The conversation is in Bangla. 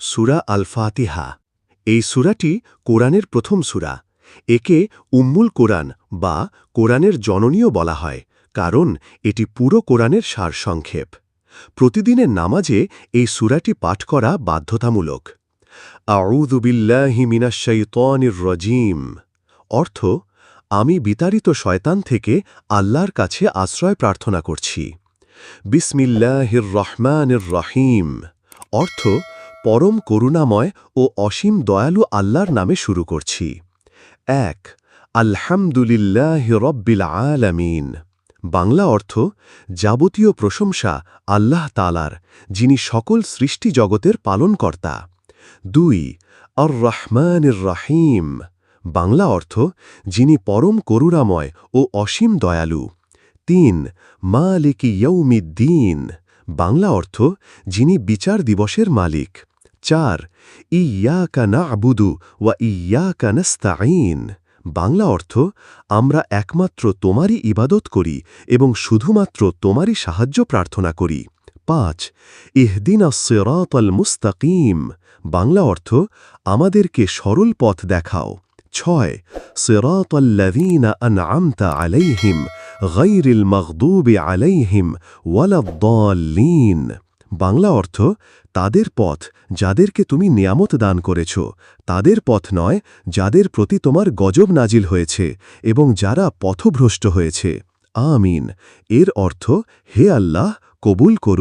সুরা আল ফাতিহা এই সুরাটি কোরআনের প্রথম সুরা। একে উম্মুল কোরআন বা কোরআনের জননীয় বলা হয়, কারণ এটি পুরো কোরআনের সারসংক্ষেপ। প্রতিদিনের নামাজে এই সুরাটি পাঠ করা বাধ্যতামূলক। রজিম। অর্থ, আমি বিতাড়িত শয়তান থেকে আল্লাহর কাছে আশ্রয় প্রার্থনা করছি। বিসমিল্লাহির রহমানির রহিম। অর্থ পরম করুণাময় ও অসীম দয়ালু আল্লাহর নামে শুরু করছি। এক, আলহামদুলিল্লাহ রব্বিল আলামিন। বাংলা অর্থ, যাবতীয় প্রশংসা আল্লাহ তালার যিনি সকল সৃষ্টি জগতের পালনকর্তা। দুই আর রহমানির রাহিম। বাংলা অর্থ, যিনি পরম করুণাময় ও অসীম দয়ালু। তিন, মালিকি ইয়ৌমিদ্দিন বাংলা অর্থ, যিনি বিচার দিবসের মালিক। চার ইয়াকা না আবুদু ওয়া ইয়াকা নাস্তাঈন বাংলা অর্থ আমরা একমাত্র তোমারই ইবাদত করি এবং শুধুমাত্র তোমারই সাহায্য প্রার্থনা করি পাঁচ ইহদিন সিরাতাল মুস্তাকিম বাংলা অর্থ আমাদেরকে সরল পথ দেখাও ছয় সিরাতাল্লাযীনা আন'আমতা আলাইহিম গায়রিল মাগদুবি আলাইহিম ওয়ালাদ-দাল্লিন বাংলা অর্থ তাদের পথ যাদেরকে তুমি নিয়ামত দান করেছ। তাদের পথ নয় যাদের প্রতি তোমার গজব নাজিল হয়েছে এবং যারা পথভ্রষ্ট হয়েছে। আমিন। এর অর্থ, হে আল্লাহ, কবুল করুন